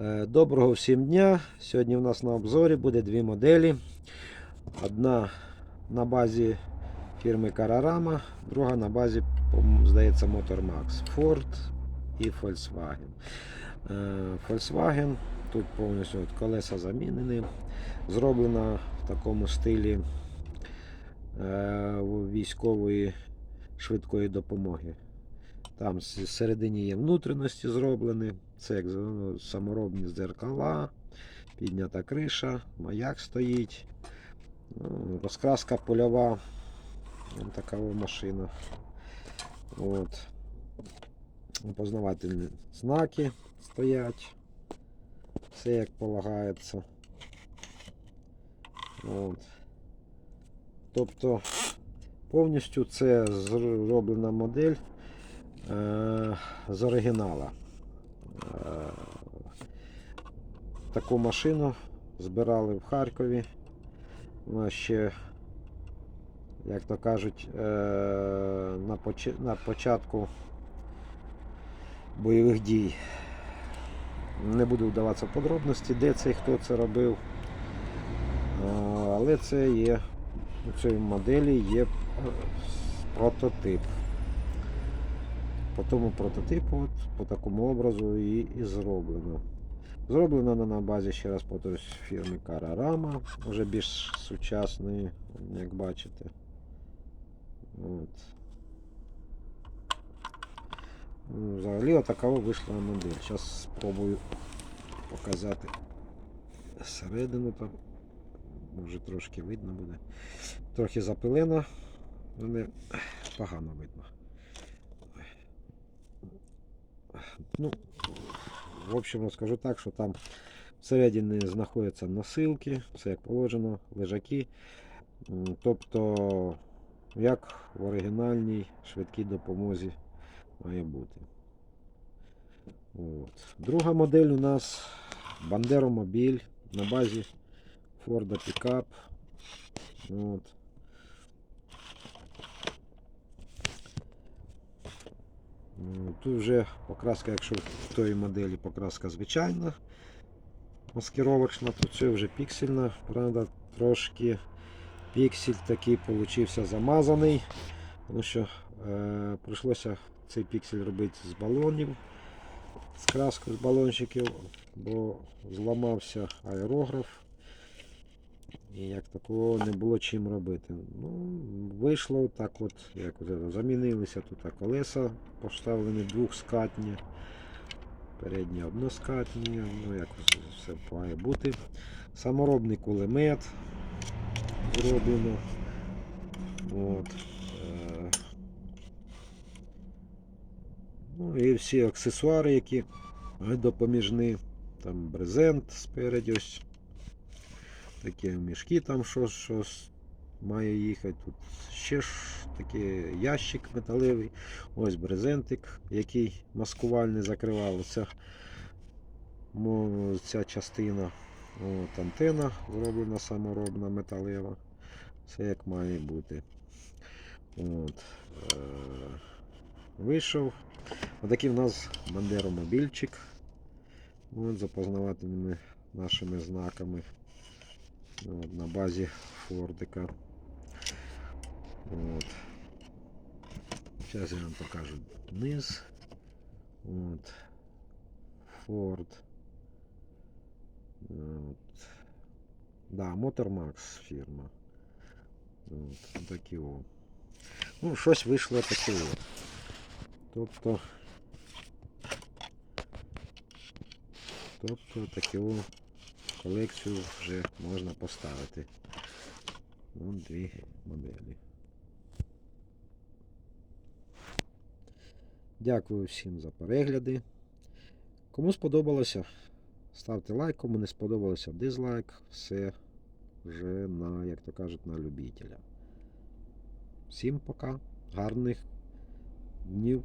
Е, Доброго всім дня. Сьогодні в нас на обзорі буде дві моделі. Одна на базі фірми Cararama, друга на базі, здається, Motormax. Ford і Volkswagen. Е, Volkswagen тут повністю колеса замінені. Зроблена в такому стилі е, військової швидкої допомоги. Там всередині є внутрішності зроблені. Це як ну, саморобні дзеркала, піднята криша, маяк стоїть. Ну, розкраска польова. Така машина. От. Опознавательні знаки стоять. Все як полагається. От. Тобто повністю це зроблена модель е, з оригінала. Таку машину збирали в Харкові. Вона ще, як то кажуть, е, на початку бойових дій. Не буду вдаватися в подробності, де це і хто це робив. Е, Але це є у цій моделі є е, прототип. По тому прототипу, от, по такому образу і, і зроблено. Зроблено на, базі, ще раз повторюсь, фірми Cararama, вже більш сучасної, як бачите. От. Ну, Взагалі отака вийшла модель. Зараз спробую показати середину там. Може трошки видно буде. Трохи запилена, але погано видно. Ну, в общем, скажу так, що там всередині знаходяться носилки, все як положено, лежаки. Тобто, як в оригінальній швидкій допомозі має бути. От. Друга модель у нас Bandero Мобіль на базі Ford Pickup. От. Тут вже покраска, якщо в тої моделі покраска звичайна, маскировочна, то це вже піксельна, правда, трошки піксель такий получився замазаний, тому що е, прийшлося цей піксель робити з балонів, з краскою з балончиків, бо зламався аерограф. І як такого не було чим робити. Ну, вийшло так от, як от, замінилися тут колеса, поставлені двохскатні, передні односкатні, ну як все має бути. Саморобний кулемет зроблено. От. е, Ну і всі аксесуари, які допоміжні. Там брезент спереді ось такі мішки там що, щось має їхати. Тут ще ж такий ящик металевий. Ось брезентик, який маскувальний закривав. Оця, ця частина. От, антена зроблена саморобна металева. Все як має бути. От, е, вийшов. Отакий в нас бандеромобільчик. От, з опознавательними нашими знаками. От, на базі Фордика. От. Зараз я вам покажу низ. От. Форд. От. Да, Motormax фірма. От, такі о. Ну, щось вийшло таке. о. Тобто. Тобто таку Колекцію вже можна поставити. Ну, дві моделі. Дякую всім за перегляди. Кому сподобалося, ставте лайк, кому не сподобалося дизлайк. Все вже на, як то кажуть, на любителя. Всім пока, гарних днів.